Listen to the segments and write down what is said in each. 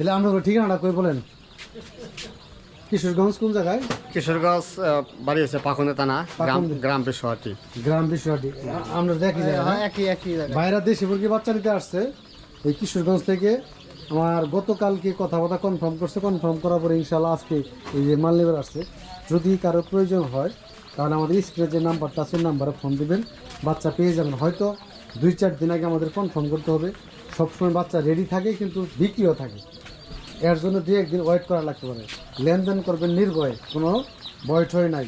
তাহলে আপনার ঠিকানাটা কই বলেন? কিশোরগঞ্জ কোন জায়গায়? কিশোরগঞ্জ বাড়ি আছে পাকুনে থানা গ্রাম পাকুন্দে। গ্রাম পেশোয়াটি। গ্রাম বিশ্বহাটি আমরা দেখি না? একই একই বাইরা দেশে মুরগি বাচ্চা নিতে আসছে? এই কিশোরগঞ্জ থেকে আমার গতকালকে কথা কথা কনফার্ম করছে কনফার্ম করার পরে ইনশাল্লাহ আজকে এই যে মাল নেবার আসছে। যদি কারও প্রয়োজন হয় তাহলে আমাদের স্ক্রিনে যে নাম্বারটা আছে নাম্বারে ফোন দিবেন। বাচ্চা পেয়ে যাবেন। হয়তো দুই চার দিন আগে আমাদের কনফার্ম করতে হবে। সবসময় বাচ্চা রেডি থাকে কিন্তু বিক্রিও থাকে। এর জন্য দুই একদিন ওয়েট করা লাগতে পারে। লেনদেন করবেন নির্ভয়ে কোনো ভয় ঠয় নাই।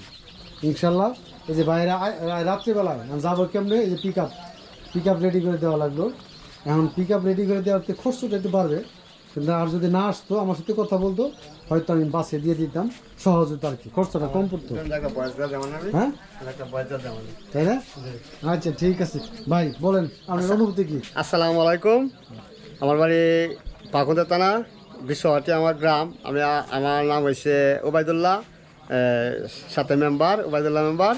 ইনশাল্লাহ এই যে বাইরে রাত্রিবেলায় আমি যাব কেমনে? এই যে pick up pick up ready করে দেওয়া লাগল। এখন পিক আপ রেডি করে দেওয়াতে খরচটা একটু বাড়বে। কিন্তু আর যদি না আসতো আমার সাথে কথা বলতো হয়তো আমি বাসে দিয়ে দিতাম সহজ হতো আর কি। খরচটা কম পড়তো। হ্যাঁ? তাই না? আচ্ছা ঠিক আছে। ভাই বলেন আপনার অনুভূতি কি? আসসালামু আলাইকুম। আমার বাড়ি পাকুন্দে থানা। বিশ্বহাটি আমার গ্রাম, আমি আমার নাম হয়েছে ওবায়দুল্লাহ সাথে মেম্বার, ওবায়দুল্লাহ মেম্বার।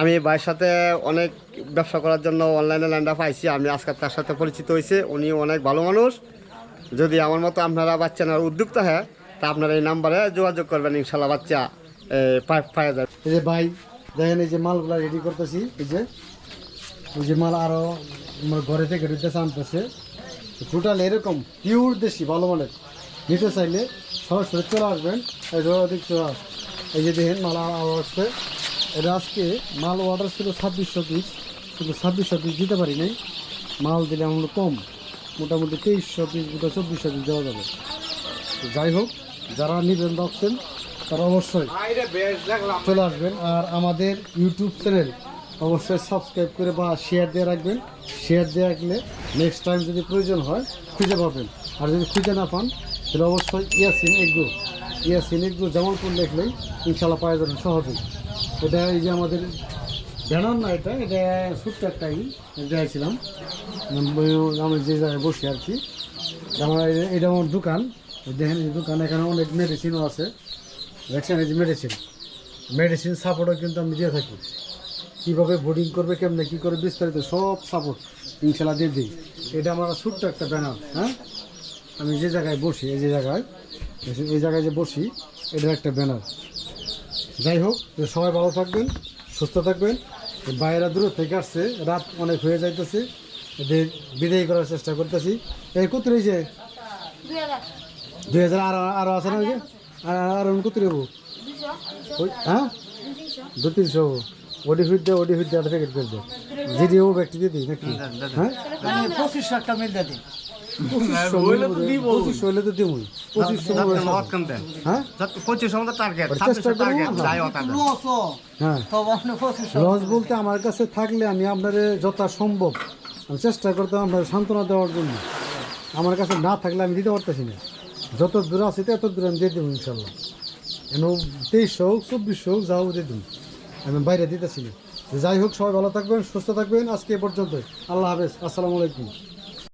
আমি ভাইয়ের সাথে অনেক ব্যবসা করার জন্য অনলাইনে ল্যান্ডা পাইছি, আমি আজকে তার সাথে পরিচিত হয়েছে, উনি অনেক ভালো মানুষ। যদি আমার মতো আপনারা বাচ্চা নেওয়ার উদ্যোক্তা হয়, তা আপনারা এই নাম্বারে যোগাযোগ করবেন, ইনশাল্লাহ বাচ্চা পাওয়া যাবে। এই যে ভাই, দেখেন এই যে মালগুলো রেডি করতেছি, এই যে এই যে মাল আরও ঘরে থেকে আনতেছে। টোটাল এরকম পিওর দেশি, ভালো মানের। নিতে চাইলে সরাসরি চলে আসবেন। এই যে ওদিক চলে এই যে দেখেন মাল আসছে। এটা আজকে মাল অর্ডার ছিল ছাব্বিশশো পিস, কিন্তু ছাব্বিশশো পিস দিতে পারি নাই। মাল দিলে আমরা কম। মোটামুটি তেইশশো পিস দুটো চব্বিশশো পিস দেওয়া যাবে। যাই হোক, যারা নেবেন ভাবছেন তারা অবশ্যই চলে আসবেন। আর আমাদের ইউটিউব চ্যানেল অবশ্যই সাবস্ক্রাইব করে বা শেয়ার দিয়ে রাখবেন। শেয়ার দিয়ে রাখলে নেক্সট টাইম যদি প্রয়োজন হয়, খুঁজে পাবেন। আর যদি খুঁজে না পান তাহলে অবশ্যই ইয়াসিন এগ্রো ইয়াসিন এগ্রো জামালপুর লিখলেই ইনশাল্লাহ পাওয়া যাবেন সহজেই। এটা এই যে আমাদের ব্যানার না এটা এটা ছোট্ট একটা ই দিয়েছিলাম আমি যে জায়গায় বসি আর কি। আমার এটা আমার দোকান। দেখেন দোকান, এখানে অনেক মেডিসিনও আছে। ভ্যাকসিন এই মেডিসিন মেডিসিন সাপোর্টও কিন্তু আমি দিয়ে থাকি। কীভাবে বোর্ডিং করবে, কেমনে কী করে বিস্তারিত সব সাপোর্ট ইনশাল্লাহ দিয়ে দিই। এটা আমার ছোট্ট একটা ব্যানার হ্যাঁ? আমি যে জায়গায় বসি এই যে জায়গায় এই জায়গায় যে বসি এটা একটা ব্যানার। যাই হোক তো সবাই ভালো থাকবেন সুস্থ থাকবেন। বাইরা দূর থেকে আসছে রাত অনেক হয়ে যাইতেছে এদের বিদায় করার চেষ্টা করতেছি। এই কত রয়েছে দুই হাজার দুই আরও আরও আছে না ওই যে? আর আর কত দুশো হ্যাঁ? দু তিনশো ওডি হুইট দে ওডি হুইট দে একটা প্যাকেট করে দে। জিডি ও ব্যক্তি দিয়ে দিই নাকি? হ্যাঁ? পঁচিশশো একটা মিল দিয়ে দিন। লস বলতে আমার কাছে থাকলে আমি আপনাদের যথা সম্ভব আমি চেষ্টা করতাম আপনার সান্ত্বনা দেওয়ার জন্য। আমার কাছে না থাকলে আমি দিতে পারতেছি না। যত দূর আছে তত দূর আমি দিয়ে দেবো ইনশাল্লাহ। কেন তেইশশো হোক চব্বিশশো হোক যাও দিয়ে দেবো আমি বাইরে দিতেছি না। যাই হোক সবাই ভালো থাকবেন সুস্থ থাকবেন। আজকে এ পর্যন্ত আল্লাহ হাফেজ। আসসালামু আলাইকুম।